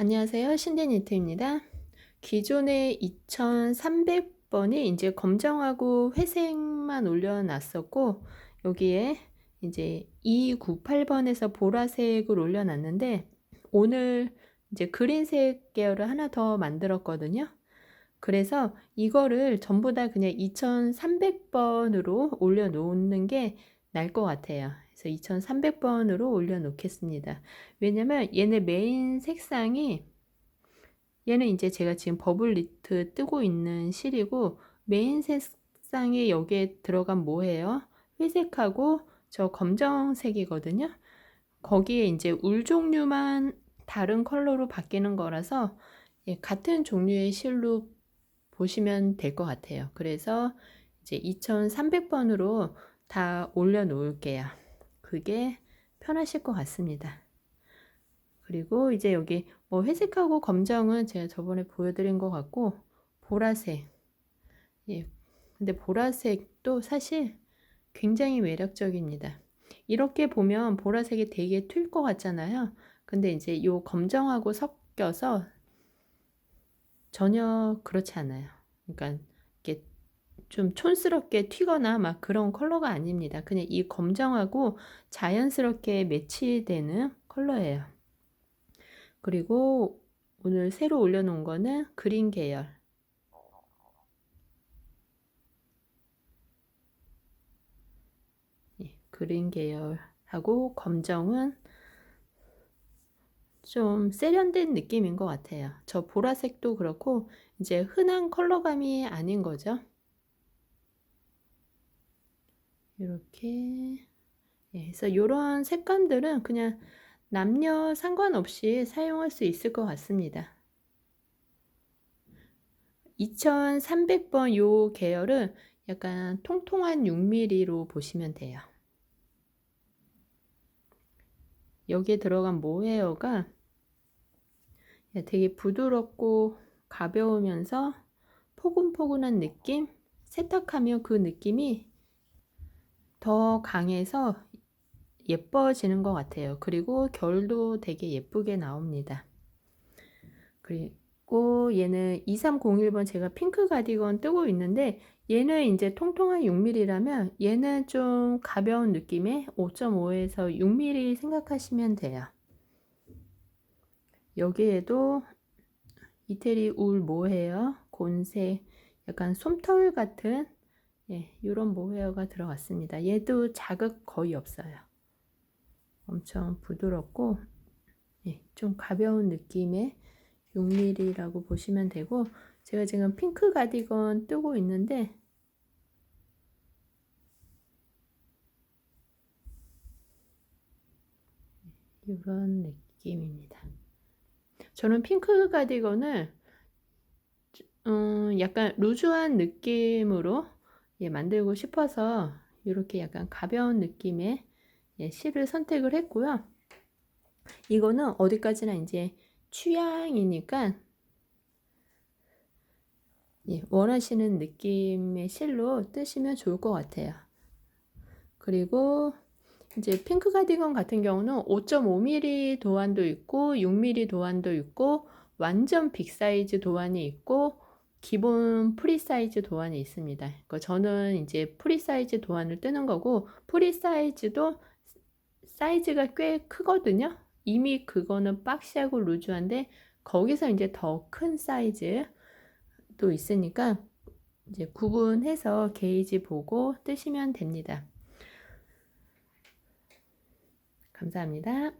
안녕하세요. 신디니트입니다. 기존에 2300번이 이제 검정하고 회색만 올려놨었고, 여기에 이제 298번에서 보라색을 올려놨는데, 오늘 이제 그린색 계열을 하나 더 만들었거든요. 그래서 이거를 전부 다 그냥 2300번으로 올려놓는 게 나을 것 같아요. 그래서 2300번으로 올려놓겠습니다. 왜냐면 얘네 메인 색상이 얘는 이제 제가 지금 버블리트 뜨고 있는 실이고 메인 색상이 여기에 들어간 뭐예요? 회색하고 저 검정색이거든요. 거기에 이제 울 종류만 다른 컬러로 바뀌는 거라서 예, 같은 종류의 실로 보시면 될 것 같아요. 그래서 이제 2300번으로 다 올려놓을게요. 그게 편하실 것 같습니다. 그리고 이제 여기 뭐 회색하고 검정은 제가 저번에 보여드린 것 같고 보라색. 예. 근데 보라색도 사실 굉장히 매력적입니다. 이렇게 보면 보라색이 되게 튈 것 같잖아요. 근데 이제 요 검정하고 섞여서 전혀 그렇지 않아요. 그러니까 이게 좀 촌스럽게 튀거나 막 그런 컬러가 아닙니다 그냥 이 검정하고 자연스럽게 매치되는 컬러예요 그리고 오늘 새로 올려놓은 거는 그린 계열. 예, 그린 계열하고 검정은 좀 세련된 느낌인 것 같아요. 저 보라색도 그렇고 이제 흔한 컬러감이 아닌 거죠. 이렇게 예, 그래서 이런 색감들은 그냥 남녀 상관없이 사용할 수 있을 것 같습니다. 2300번 요 계열은 약간 통통한 6mm로 보시면 돼요. 여기에 들어간 모헤어가 되게 부드럽고 가벼우면서 포근포근한 느낌? 세탁하면 그 느낌이 더 강해서 예뻐지는 것 같아요. 그리고 결도 되게 예쁘게 나옵니다. 그리고 얘는 2301번 제가 핑크 가디건 뜨고 있는데 얘는 이제 통통한 6mm라면 얘는 좀 가벼운 느낌의 5.5에서 6mm 생각하시면 돼요. 여기에도 이태리 울 모헤어, 곤색, 약간 솜털 같은 예, 이런 모헤어가 들어갔습니다. 얘도 자극 거의 없어요. 엄청 부드럽고 예, 좀 가벼운 느낌의 6mm라고 보시면 되고 제가 지금 핑크 가디건 뜨고 있는데 이런 느낌입니다. 저는 핑크 가디건을 음, 약간 루즈한 느낌으로 예, 만들고 싶어서 이렇게 약간 가벼운 느낌의 예, 실을 선택을 했고요. 이거는 어디까지나 이제 취향이니까 예, 원하시는 느낌의 실로 뜨시면 좋을 것 같아요. 그리고 이제 핑크 가디건 같은 경우는 5.5mm 도안도 있고 6mm 도안도 있고 완전 빅 사이즈 도안이 있고 기본 프리 사이즈 도안이 있습니다. 그러니까 저는 이제 프리 사이즈 도안을 뜨는 거고 프리 사이즈도 사이즈가 꽤 크거든요. 이미 그거는 박시하고 루즈한데 거기서 이제 더 큰 사이즈도 있으니까 이제 구분해서 게이지 보고 뜨시면 됩니다. 감사합니다.